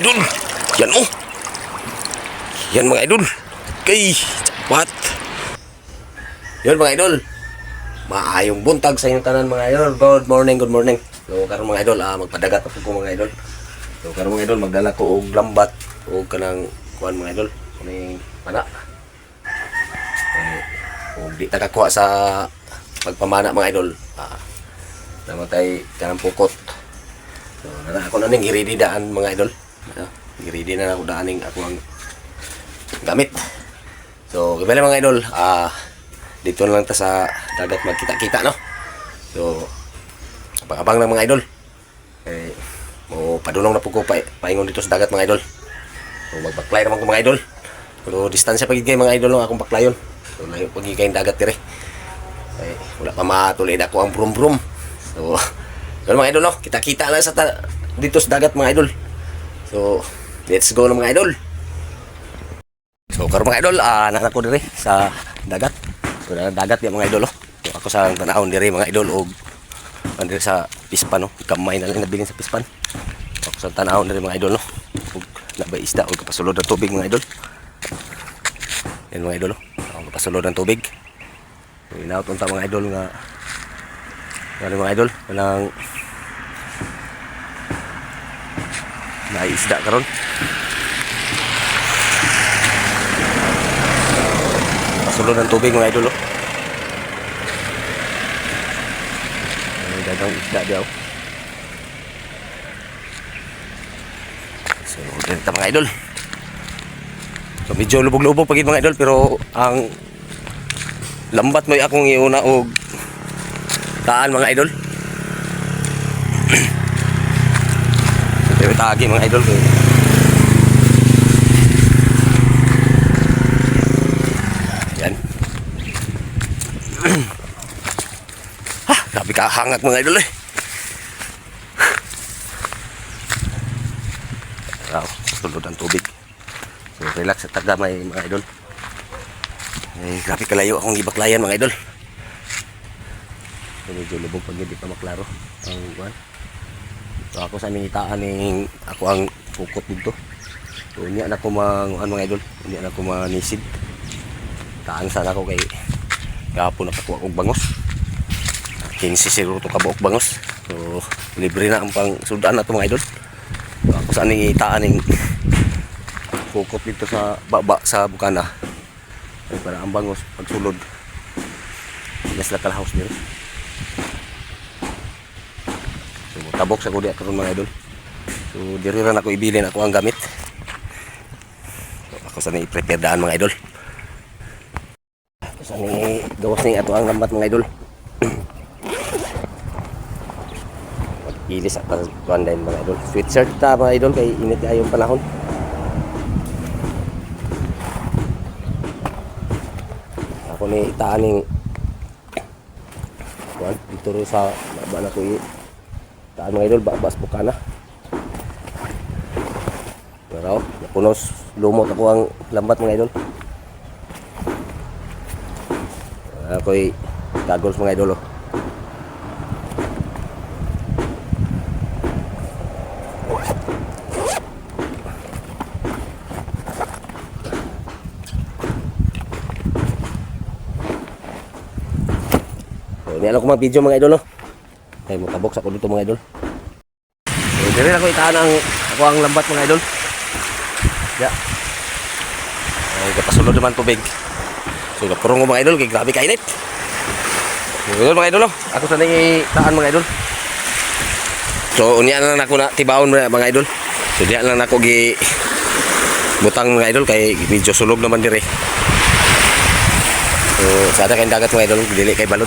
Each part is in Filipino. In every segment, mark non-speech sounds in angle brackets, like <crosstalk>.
idol. Yan oh. Yan mga idol. Kay, jackpot. Yan mga idol. Maayong buntag sa inyong tanan mga idol. Good morning, good morning. So karon mga idol, ah, magpadagat ako ko mga idol. So karon mga idol, magdala ko og lambat o kanang kuan mga idol. Kuning pana. Eh, kung di nakakuha sa pagpamana mga idol, ah, namatay kanang pukot. So, nana ako na ning giridi daan mga idol. Uh, giridi na ako daaning ako ang gamit. So, gabala mga idol, ah dito na lang ta sa dagat magkita-kita no. So, abang-abang lang mga idol. Eh, mo padulong na po ko pa, paingon dito sa dagat mga idol. So, magbaklay naman ko mga idol. Pero distansya pagid kay mga idol no akong baklayon. So, layo pagid kay dagat dire. Eh, wala pa matulid ako ang brum-brum. So, <laughs> yun mga idol, no? Kita-kita lang sa dito sa dagat mga idol. So, let's go na mga idol. So, karon mga idol, ah, nanak ko dire sa dagat. So, dagat ya mga idol, oh. Ako sa tanahon dire mga idol og andre sa pispan, no? Kamay na lang nabilin sa pispan. Ako sa tanahon dire mga idol, no? Og nabay isda og kapasulod ng tubig mga idol. Yan mga idol, oh. Kapasulod ng tubig. So, inaot unta mga idol nga ano mga idol, walang naisda karon. Pasulod ng tubig mga idol. May dagang isda diyaw. So, ganito mga idol. So, medyo lubog-lubog pagid mga idol pero ang lambat mo akong iuna og taan mga idol. Tagi mga idol ko. Yan. ha, <clears throat> grabe ka hangat mga idol eh. <sighs> Wow, tulod ang tubig. So relax at tagamay mga idol. Eh, grabe kalayo akong gibaklayan mga idol. So, medyo lubog pag hindi pa maklaro ang buwan. So ako sa mingitaan ning ako ang pukot dito. So niya na ko mang ano mga idol, niya na ko manisid. Taan sana ko kay kahapon nakakuha kong bangos. 15 siguro to kabuok bangos. So libre na ang pang sudan na to mga idol. So ako sa ning itaan ning pukot dito sa baba sa bukana. Ay, para ang bangos pagsulod. Yes, local house nila. So, tabok sa kundi karon mga idol. So, diri rin ako ibilin ako ang gamit. So, ako sa ni prepare daan mga idol. Ako sa ni gawas ni ato ang lambat mga idol. <clears throat> Ilis at kuan din mga idol. Sweatshirt ta mga idol kay init ayong panahon. Ako ni itaaning <clears throat> kuan dito rin sa baba na ko taan mga idol babas bukana pero napunos lumot ako ang lambat mga idol ako'y goggles mga idol oh. So, niyan ako mga video mga idol no. Kaya mo tabok sa ko dito mga idol. So, dire ako itaan ang ako ang lambat mga idol. Ya. Ay, kapasulod naman tubig. So, kapurong mga idol, kay grabe kainit. So, yun mga idol no. Ako sa nang itaan mga idol. So, unya na ako na tibaon mga idol. So, diyan lang ako gi butang mga idol kay medyo sulog naman dire. So, sada kayong dagat mga idol, dili kay balod.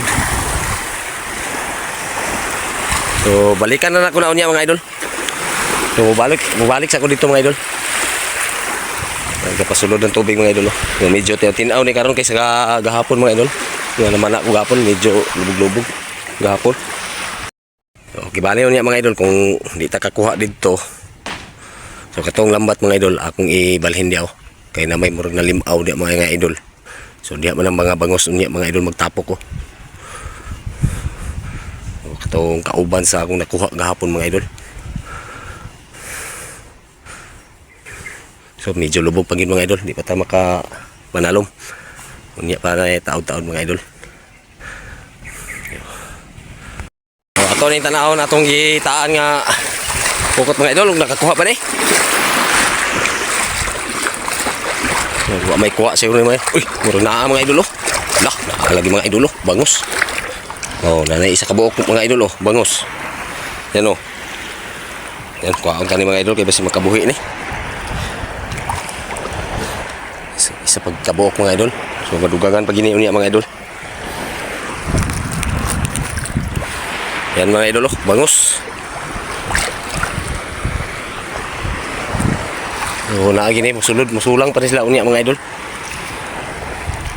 So, balikan na ako na unya mga idol. So, balik, mubalik sa ako dito mga idol. Nagkapasulod ng tubig mga idol. oh. So, medyo tinaw ni karon kay sa ga- gahapon mga idol. Yung naman ako gahapon, medyo lubog-lubog gahapon. So, kibali unya mga idol kung di ta kakuha dito. So, katong lambat mga idol, akong ibalhin diaw. Kay na may murag na limaw di mga idol. So, diya man ang mga bangos unya mga idol magtapok ko. So, katong kauban sa akong nakuha gahapon mga idol. So medyo lubog pagin mga idol, di pa ta maka manalom. Unya para na taod-taod mga idol. So, ato ni tanahon atong gitaan nga pukot mga idol, nakakuha pa ni. Wa may kuha ni mga. Uy, muro na mga idol oh. Lah, naa lagi mga idol oh, bangus. Oh, nanay isa ka buok mga idol oh, bangus. Yan oh. Yan, kuhaan ka ni mga idol kaya basi makabuhi ni. Isa, isa pagkabuok mga idol. So madugagan pag giniunya mga idol. Yan mga idol oh, bangus. So naa gini musulod, musulang pa sila unya mga idol.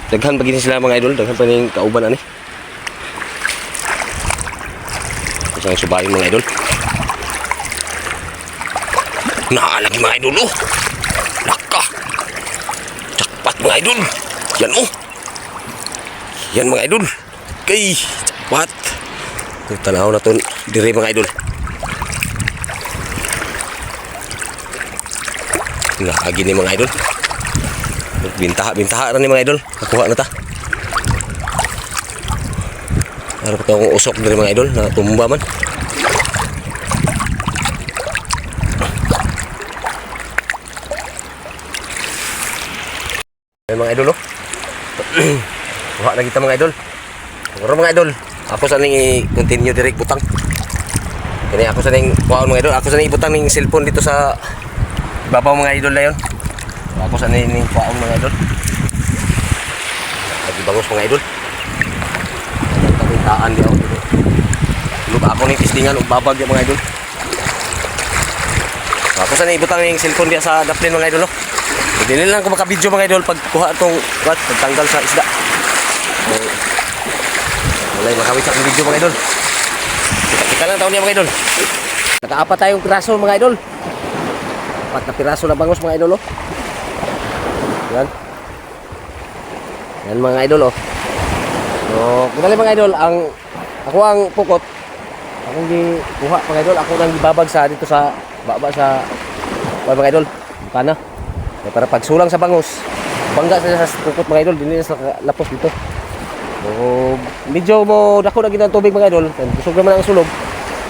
Daghan pa gini sila mga idol, daghan pa ning kauban ani. Isang subayin mga idol. Naalagi mga idol oh. Laka. Jakpat mga idol. Yan oh. Yan mga idol. Kay jakpat. Ito tanaw na to diri mga idol. Naagi ni mga idol. Bintaha, bintaha ra ni mga idol. Nakuha na ta. Ano pa akong usok dari mga idol na tumba man. Ay mga idol oh. <clears throat> Kuha na kita mga idol. Siguro mga idol, ako sa i-continue direct butang. Kani ako sa ning kuha mga idol, ako sa ibutang ning cellphone dito sa babaw mga idol na yon. Ako sa ning ning kuha mga idol. Lagi bangus mga idol. Kabitaan di ako. Lug ako ning testingan ug babag yung mga idol. Ako sa ning ibutang ning cellphone diya sa daplin mga idol. Oh. Hindi lang ako makabidyo mga idol pag kuha itong what, pagtanggal sa isda. Wala yung makawit sa video mga idol. Kita lang taon niya mga idol. Nakaapat tayong piraso mga idol. Apat na piraso na bangus mga idol oh. Yan. Yan mga idol oh. So, kung mga idol, ang ako ang pukot. Akong gikuha mga idol, ako nang gibabag sa dito sa baba sa mga idol. Kana. Eh, para pagsulang sa bangus, bangga sa sa pukot mga idol, dinili sa lapos dito. So, medyo mo dako na gid tubig mga idol. Kusog naman ang sulog.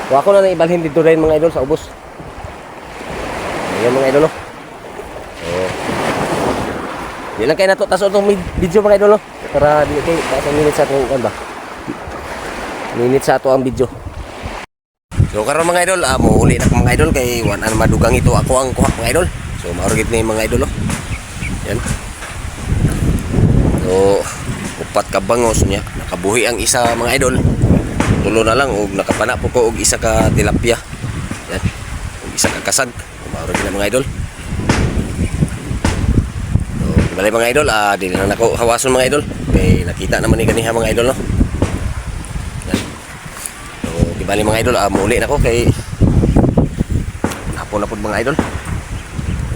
So, ako na na ibalhin dito rin mga idol sa ubos. Ayan mga idol. oh. So, di lang kayo nato taso itong video mga idol. oh. Para di kayo sa minutes sa itong ano ba? Minutes sa ato ang video. So karon mga idol, ah, muuli na ko mga idol kay wan an madugang ito ako ang kuha mga idol. So maurgit na yung mga idol oh. Yan. So upat ka bangos niya. Nakabuhi ang isa mga idol. Tulo na lang ug nakapana po ko og isa ka tilapia. Yan. Ug isa ka kasag. Maurgit na mga idol. So bali mga idol, ah dili na nako hawason mga idol. Kay nakita naman ni kaniha mga idol no. So di bali mga idol, ah muuli na ko kay hapon na po mga idol.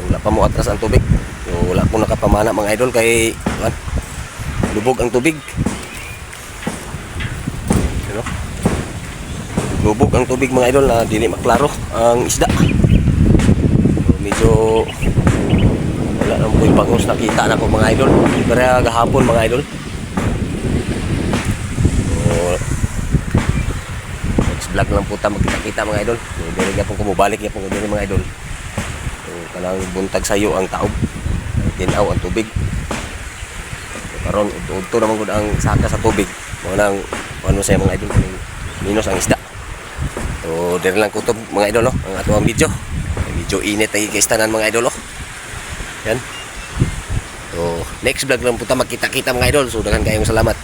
Wala pa mo atras ang tubig. So, wala po nakapamana mga idol kay what? lubog ang tubig. Ano? lubog ang tubig mga idol na dili maklaro ang isda. So, medyo wala nang po yung bangus nakita na ko mga idol. Kaya gahapon mga idol so, next vlog lang po ta magkita-kita mga idol dili nga po kumubalik nga po dili mga idol kanang buntag sayo ang taob. Tinaw ang tubig. Karon udto naman gud ang saka sa tubig. Mo nang ano sa mga idol minus ang isda. So, dire lang kutob mga idol no, ang ato ang video. Medyo init ay kay tanan mga idol no. Yan. So, next vlog lang punta magkita-kita mga idol. So, daghan kayong salamat.